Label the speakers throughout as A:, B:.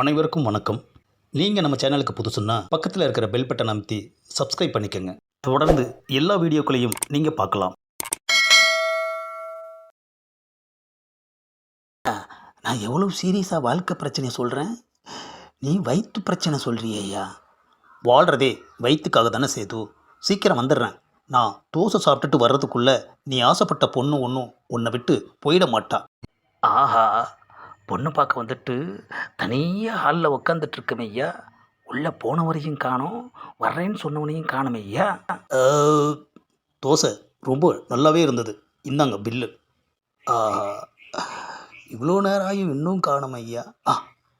A: அனைவருக்கும் வணக்கம். நீங்கள் நம்ம சேனலுக்கு புதுசுன்னா பக்கத்தில் இருக்கிற பெல் பட்டனை அமைத்தி சப்ஸ்கிரைப் பண்ணிக்கோங்க. தொடர்ந்து எல்லா வீடியோக்களையும் நீங்கள் பார்க்கலாம். நான் எவ்வளோ சீரியஸாக வாழ்க்கை பிரச்சனையை சொல்கிறேன் நீ வயிற்று பிரச்சனை சொல்கிறியா வாழ்கிறதே வயிற்றுக்காக தானே சேது. சீக்கிரம் வந்துடுறேன். நான் தோசை சாப்பிட்டுட்டு வர்றதுக்குள்ளே நீ ஆசைப்பட்ட பொண்ணு ஒன்றும் உன்னை விட்டு போயிட மாட்டா. ஆஹா பொண்ணு பார்க்க வந்துட்டு தனியாக ஹாலில் உக்காந்துட்டு ஐயா. உள்ளே போனவரையும் காணோம் வர்றேன்னு சொன்னவனையும் காணுமே ஐயா. தோசை ரொம்ப நல்லாவே இருந்தது. இந்தாங்க பில்லு இவ்வளோ நேரம் ஆகியும் இன்னும் காணும் ஐயா. ஆ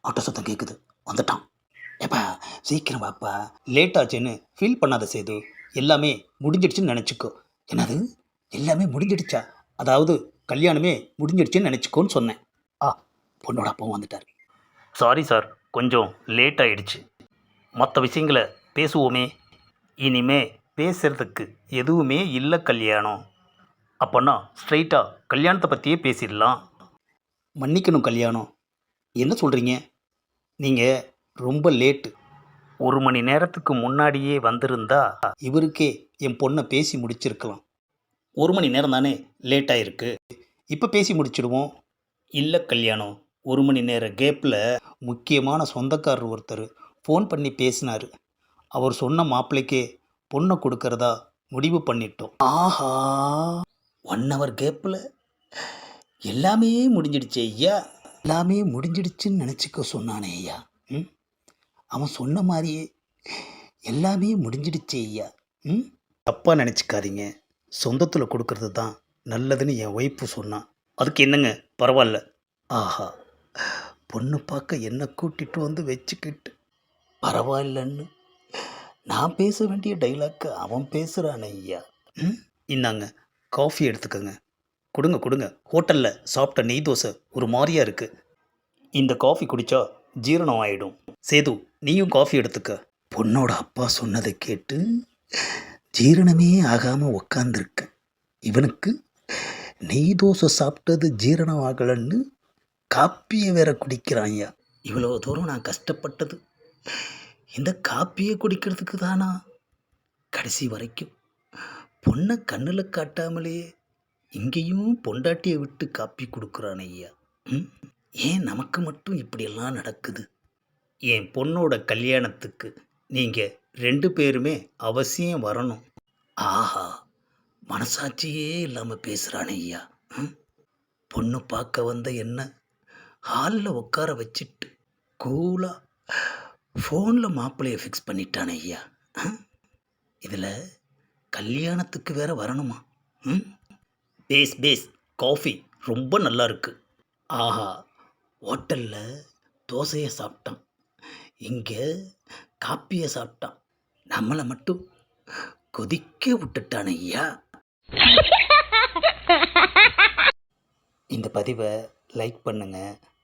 A: ஆட்டோ சத்தம் கேட்குது வந்துட்டான். ஏப்பா சீக்கிரம் வாப்பா. லேட் ஆச்சுன்னு ஃபீல் பண்ணாத சேது. எல்லாமே முடிஞ்சிடுச்சுன்னு நினச்சிக்கோ. என்னது? எல்லாமே முடிஞ்சிடுச்சா? அதாவது கல்யாணமே முடிஞ்சிடுச்சுன்னு நினச்சிக்கோன்னு சொன்னேன். பொண்ணோட அப்பாவும் வந்துட்டார். சாரி சார் கொஞ்சம் லேட் ஆயிடுச்சு. மற்ற விஷயங்களை பேசுவோமே. இனிமே பேசுறதுக்கு எதுவுமே இல்லை கல்யாணம். அப்போன்னா ஸ்ட்ரைட்டாக கல்யாணத்தை பற்றியே பேசிடலாம். மன்னிக்கணும் கல்யாணம். என்ன சொல்கிறீங்க நீங்கள் ரொம்ப லேட்டு ஒரு மணி நேரத்துக்கு முன்னாடியே வந்திருந்தா இவருக்கே என் பொண்ணை பேசி முடிச்சிருக்கலாம். ஒரு மணி நேரம் தானே லேட் ஆயிருக்கு. இப்போ பேசி முடிச்சிடுவோம். இல்லை கல்யாணம். ஒரு மணி நேர கேப்பில் முக்கியமான சொந்தக்காரர் ஒருத்தர் ஃபோன் பண்ணி பேசினார். அவர் சொன்ன மாப்பிள்ளைக்கே பொண்ணை கொடுக்கறதா முடிவு பண்ணிட்டோம். ஆஹா! ஒன் ஹவர் கேப்பில் எல்லாமே முடிஞ்சிடுச்சு ஐயா. எல்லாமே முடிஞ்சிடுச்சுன்னு நினச்சிக்க சொன்னானே ஐயா. ம்? அவன் சொன்ன மாதிரியே எல்லாமே முடிஞ்சிடுச்சு ஐயா. ம்? தப்பாக நினச்சிக்காதீங்க. சொந்தத்தில் கொடுக்கறது தான் நல்லதுன்னு என் ஒய்ஃபு சொன்னான். அதுக்கு என்னங்க? பரவாயில்ல. ஆஹா! பொண்ணு பார்க்க என்னை கூட்டிகிட்டு வந்து வச்சுக்கிட்டு பரவாயில்லன்னு. நான் பேச வேண்டிய டைலாக்கை அவன் பேசுகிறான் ஐயா. ம்? இந்தாங்க காஃபி எடுத்துக்கோங்க. கொடுங்க கொடுங்க. ஹோட்டலில் சாப்பிட்ட நெய் தோசை ஒரு மாதிரியாக இருக்குது இந்த காஃபி குடித்தா ஜீரணம் ஆகிடும் சேது நீயும் காஃபி எடுத்துக்க. பொண்ணோட அப்பா சொன்னதை கேட்டு ஜீரணமே ஆகாமல் உக்காந்துருக்கேன். இவனுக்கு நெய் தோசை சாப்பிட்டது ஜீரணம் ஆகலைன்னு காப்பியை வேற குடிக்கிறான்யா இவ்வளோ தூரம் நான் கஷ்டப்பட்டது. இந்த காப்பியை குடிக்கிறதுக்கு தானா? கடைசி வரைக்கும். பொண்ணை கண்ணில் காட்டாமலேயே இங்கேயும் பொண்டாட்டியை விட்டு காப்பி கொடுக்குறான் ஐயா. ம்? ஏன் நமக்கு மட்டும் இப்படியெல்லாம் நடக்குது? என் பொண்ணோட கல்யாணத்துக்கு நீங்கள் ரெண்டு பேருமே அவசியம் வரணும். ஆஹா மனசாட்சியே இல்லாமல் பேசுகிறானே ஐயா. ம்? பொண்ணு பார்க்க வந்த என்ன? ஹாலில் உட்கார வச்சுட்டு கூலாக ஃபோனில் மாப்பிள்ளையை ஃபிக்ஸ் பண்ணிட்டானே ஐயா. இதில் கல்யாணத்துக்கு வேற வரணுமா? ம்? பேஸ் பேஸ் காஃபி ரொம்ப நல்லா இருக்கு. ஆஹா ஹோட்டலில் தோசையை சாப்பிட்டான். இங்கே காப்பியை சாப்பிட்டான். நம்மளை மட்டும் கொதிக்க விட்டுட்டான் ஐயா. இந்த பதிவை லைக் பண்ணுங்கள்